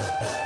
Ha ha ha.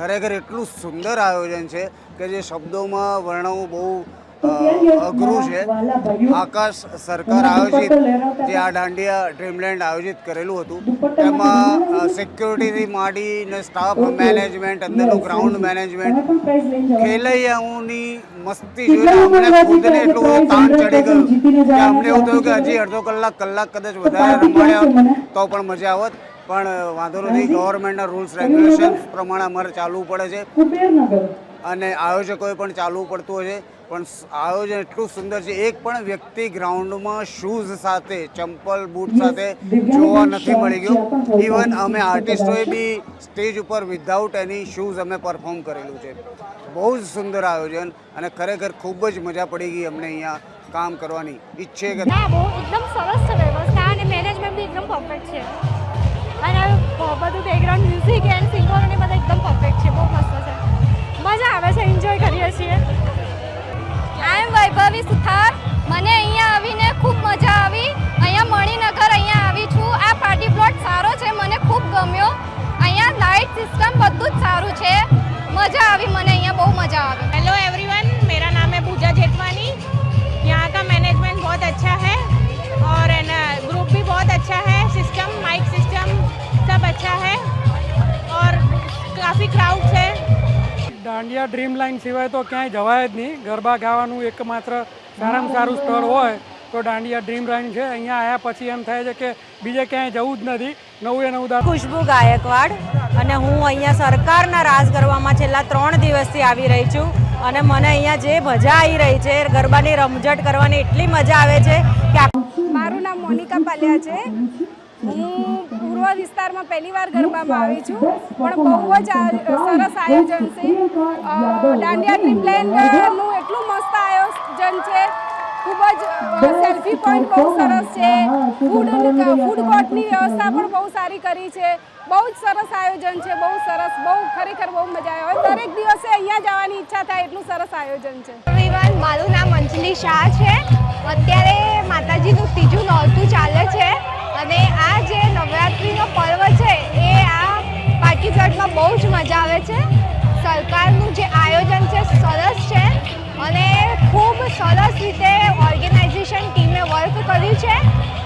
ખરેખર એટલું સુંદર આયોજન છે કે જે શબ્દોમાં વર્ણવું બહુ અઘરું છે. આકાશ સરકાર આયોજિત જે આ દાંડિયા ડ્રીમલેન્ડ આયોજિત કરેલું હતું. તેમાં સિક્યોરિટીથી માંડીને સ્ટાફ મેનેજમેન્ટ અંદરનું ગ્રાઉન્ડ મેનેજમેન્ટ ખેલૈયાઓની મસ્તી જોઈને અમને ખુદને એટલું બધું તાણ ચડી ગયું. કે અમને એવું થયું કે હજી અડધો કલાક કલાક કદાચ વધારે રમાડ્યા તો પણ મજા આવત. પણ વાંધો નથી ગવર્મેન્ટના રૂલ્સ રેગ્યુલેશન પ્રમાણે અમારે ચાલવું પડે છે. અને આયોજકોએ પણ ચાલવું પડતું હોય છે. પણ આયોજન એટલું સુંદર છે. એક પણ વ્યક્તિ ગ્રાઉન્ડમાં શૂઝ સાથે ચંપલ બૂટ સાથે જોવા નથી મળી ગયું. ઇવન અમે આર્ટિસ્ટોએ બી સ્ટેજ ઉપર વિધાઉટ એની શૂઝ અમે પરફોર્મ કરેલું છે. બહુ જ સુંદર આયોજન અને ખરેખર ખૂબ જ મજા પડી ગઈ અમને અહીંયા કામ કરવાની. ઈચ્છે કે બહુ એકદમ સરસ છે વ્યવસ્થા અને મેનેજમેન્ટ બી એકદમ પરફેક્ટ છે. અને બહુ બધું બેકગ્રાઉન્ડ મ્યુઝિક એન્ડ સિંગર અને બધા એકદમ પરફેક્ટ છે બહુ મસ્ત છે. મજા આવે છે એન્જોય કરીએ છીએ. આઈ એમ વૈભવી સુથાર. મને અહીંયા આવીને ખૂબ મજા આવી. અહીંયા મણિનગર અહીંયા આવી છું. આ પાર્ટી પ્લોટ સારો છે મને ખૂબ ગમ્યો. અહીંયા લાઇટ સિસ્ટમ બધું જ સારું છે. મજા આવી મને અહીંયા બહુ મજા આવી. हेलो अच्छा है और काफ़ी क्राउड है દાંડિયા ડ્રીમ લાઇન સિવાય તો ક્યાંય જવાય જ નહીં ગરબા ગાવાનું એકમાત્ર સારામાં સારું સ્થળ હોય તો દાંડિયા ડ્રીમ લાઇન છે અહીંયા આવ્યા પછી એમ થાય છે કે બીજે ક્યાંય જવું જ નથી નવું એ નવું દાખલ ખુશ્બુ ગાયકવાડ અને હું અહીંયા સરકારના રાસ ગરબામાં છેલ્લા ત્રણ દિવસથી આવી રહી છું અને મને અહીંયા જે મજા આવી રહી છે ગરબાની રમઝટ કરવાની એટલી મજા આવે છે કે આપ- મારું નામ મોનિકા પાલિયા છે હું પૂર્વ વિસ્તારમાં પહેલી વાર ગરબામાં આવી છું. પણ બહુ જ આ- સરસ આયોજન છે. દાંડિયા ડ્રીમલેન્ડનું એટલું મસ્ત આયોજન છે. ખૂબ જ સેલ્ફી પોઈન્ટ બહુ સરસ છે. ફૂડ ફૂડ કોર્ટની વ્યવસ્થા પણ બહુ સારી કરી છે. બહુ જ સરસ આયોજન છે. બહુ સરસ બહુ ખરેખર બહુ મજા આવે. દરેક દિવસે અહીંયા જવાની ઈચ્છા થાય એટલું સરસ આયોજન છે. મારું નામ અંજલિ શાહ છે. અત્યારે માતાજીનું ત્રીજું નોરતું ચાલે છે. અને આ જે નવરાત્રિનો પર્વ છે, એ આ પાટીગઢમાં બહુ જ મજા આવે છે. સરકારનું જે આયોજન છે, સરસ છે અને ખૂબ સરસ રીતે ઓર્ગેનાઇઝેશન ટીમે વર્ક કર્યું છે.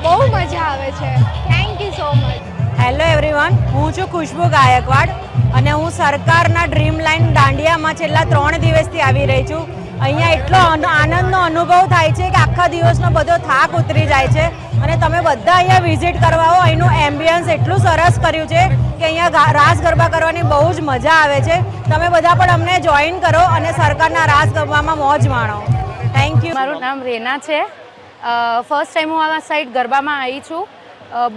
બહુ મજા આવે છે. Thank you so much hello everyone હું છું ખુશ્બુ ગાયકવાડ અને હું સરકારના ડ્રીમ લાઇન દાંડિયામાં છેલ્લા ત્રણ દિવસથી આવી રહી છું. અહીંયા એટલો આન- આનંદનો અનુભવ થાય છે કે આખા દિવસનો બધો થાક ઉતરી જાય છે. અને તમે બધા અહીંયા વિઝિટ કરવા આવો, અહીંનું એમ્બિયન્સ એટલું સરસ કર્યું છે કે અહીંયા રાસ ગરબા કરવાની બહુ જ મજા આવે છે. તમે બધા પણ અમને જોઈન કરો અને સરકારના રાસ ગરબામાં મોજ માણો. થેન્ક યુ મારું નામ રેના છે. ફર્સ્ટ ટાઈમ હું આ સાઈડ ગરબામાં આવી છું.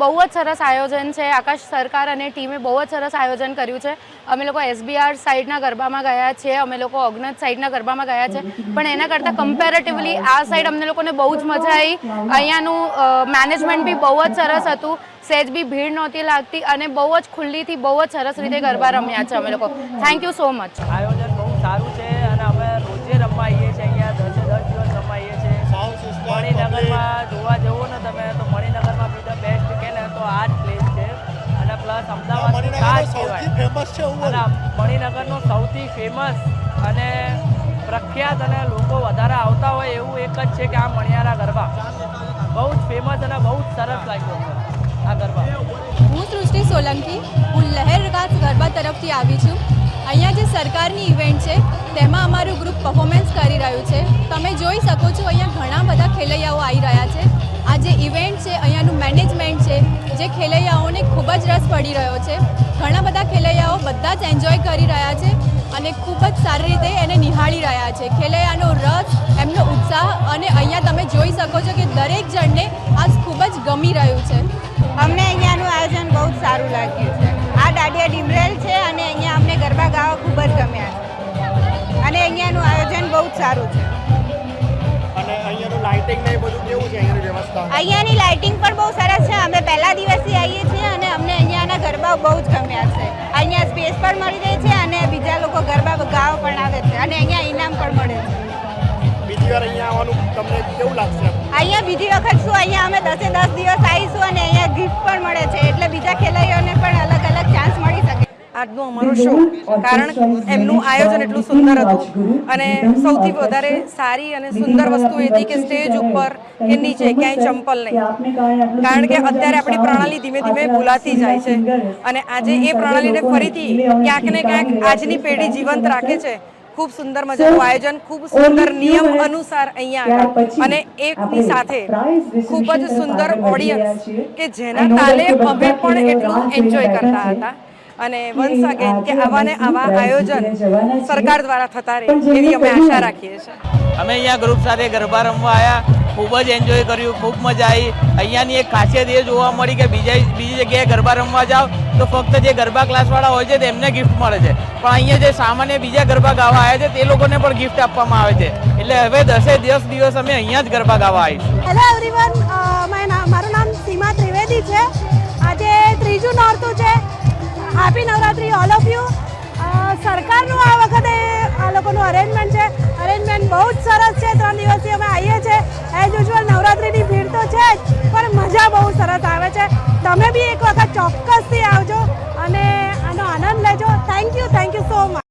બહુ જ સરસ આયોજન છે. આકાશ સરકાર અને ટીમે બહુ જ સરસ આયોજન કર્યું છે. અમે લોકો એસબીઆર સાઈડના ગરબામાં ગયા છે અમે લોકો અજ્ઞાત સાઈડના ગરબામાં ગયા છે. પણ એના કરતાં કમ્પેરેટિવલી આ સાઈડ અમને લોકોને બહુ જ મજા આવી અહીંયાનું મેનેજમેન્ટ બી બહુ જ સરસ હતું. સહેજ બી ભીડ નહોતી લાગતી અને બહુ જ ખુલ્લીથી બહુ જ સરસ રીતે ગરબા રમ્યા છે અમે લોકો. થેન્ક યુ સો મચ આયોજન બહુ સારું છે અને અમે રોજે રમવા આવીએ છીએ અહીંયા દસે દસ દિવસ રમવા આવીએ છીએ મણિનગરમાં મણિનગરનો સૌથી ફેમસ અને પ્રખ્યાત અને લોકો વધારે આવતા હોય એવું એક જ છે કે આ મણિયારા ગરબા. બહુ જ ફેમસ અને બહુ જ સરસ લાગ્યો આ ગરબા. હું સૃષ્ટિ સોલંકી હું લહેર રાસ ગરબા તરફથી આવી છું. અહીંયા જે સરકારની ઇવેન્ટ છે તેમાં અમારું ગ્રુપ પરફોર્મન્સ કરી રહ્યું છે. તમે જોઈ શકો છો અહીંયા ઘણા બધા ખેલૈયાઓ આવી રહ્યા છે. આ જે ઇવેન્ટ છે, અહીંયાનું મેનેજમેન્ટ છે, જે ખેલૈયાઓને ખૂબ જ રસ પડી રહ્યો છે. ઘણા બધા ખેલૈયાઓ બધા જ એન્જોય કરી રહ્યા છે અને ખૂબ જ સારી રીતે એને નિહાળી રહ્યા છે. ખેલૈયાનો રસ, એમનો ઉત્સાહ અને અહીંયા તમે જોઈ શકો છો કે દરેક જણને આ ખૂબ જ ગમી રહ્યું છે. અમને અહીંયાનું આયોજન બહુ જ સારું લાગ્યું છે. આ દાડિયા ડિમરેલ છે અને અહીંયા અમને ગરબા ગાવા ખૂબ જ ગમ્યા અને અહીંયાનું આયોજન બહુ જ સારું છે. અને અહીંયાનું લાઇટિંગ ને બધું કેવું છે અહીંયાની વ્યવસ્થા? અહીંયાની લાઇટિંગ પણ બહુ સરસ છે. અમે પહેલા દિવસથી આવીએ છીએ અને અમને અહીંયાના ગરબા બહુ જ ગમ્યા છે. અહીંયા સ્પેસ પણ મળી રહે છે અને બીજા લોકો ગરબા ગાવા પણ આવે છે. અને અહીંયા ઇનામ પણ મળે છે. બીજી વાર અહીંયા આવવાનું તમને કેવું લાગશે? અહીંયા બીજી વખત શું અહીંયા અમે દસે દસ દિવસ આવીશું અને અહીંયા ગિફ્ટ પણ મળે છે. એટલે બીજા ખેલાડીઓને પણ અલગ અલગ ચાન્સ મળી શકે આજનો અમારો શો કારણ એમનું આયોજન એટલું સુંદર હતું. અને સૌથી વધારે સારી અને સુંદર વસ્તુ એ હતી કે સ્ટેજ ઉપર કે નીચે ક્યાંય ચંપલ નહીં. કારણ કે અત્યારે આપણી પ્રણાલી ધીમે ધીમે ભૂલાતી જાય છે. અને આજે એ પ્રણાલીને ફરીથી ક્યાંક ને ક્યાંક આજની પેઢી જીવંત રાખે છે. ખૂબ સુંદર મજાનું આયોજન, ખૂબ સુંદર નિયમ અનુસાર અહીંયા આગળ. અને એકની સાથે ખૂબ જ સુંદર ઓડિયન્સ કે જેના તાલે અમે પણ એટલું એન્જોય કરતા હતા. અને વન્સ અગેન કે આવા ને આવા આયોજન સરકાર દ્વારા થતા રહે એવી અમે આશા રાખીએ છીએ. અમે અહીંયા ગ્રુપ સાથે ગરબા રમવા આવ્યા ખૂબ જ એન્જોય કર્યું ખૂબ મજા આવી. અહીંયાની એક ખાસિયત એ જોવા મળી કે બીજા બીજી જગ્યાએ ગરબા રમવા જાઓ તો ફક્ત જે ગરબા ક્લાસવાળા હોય છે તેમને ગિફ્ટ મળે છે. પણ અહીંયા જે સામાન્ય બીજા ગરબા ગાવા આવ્યા છે તે લોકોને પણ ગિફ્ટ આપવામાં આવે છે. એટલે હવે દસે દસ દિવસ અમે અહીંયા જ ગરબા ગાવા આવીશું. હેલો એવરીવન મારું નામ સીમા ત્રિવેદી છે. આજે ત્રીજું નોરતું છે. Happy Navratri all of you સરકારનું આ વખતે આ લોકોનું અરેન્જમેન્ટ છે. અરેન્જમેન્ટ બહુ જ સરસ છે. ત્રણ દિવસથી અમે આવીએ છીએ. એઝ યુઝ્યુઅલ નવરાત્રિની ભીડ તો છે જ, પણ મજા બહુ સરસ આવે છે. તમે બી એક વખત ચોક્કસથી આવજો અને આનો આનંદ લેજો. Thank you thank you so much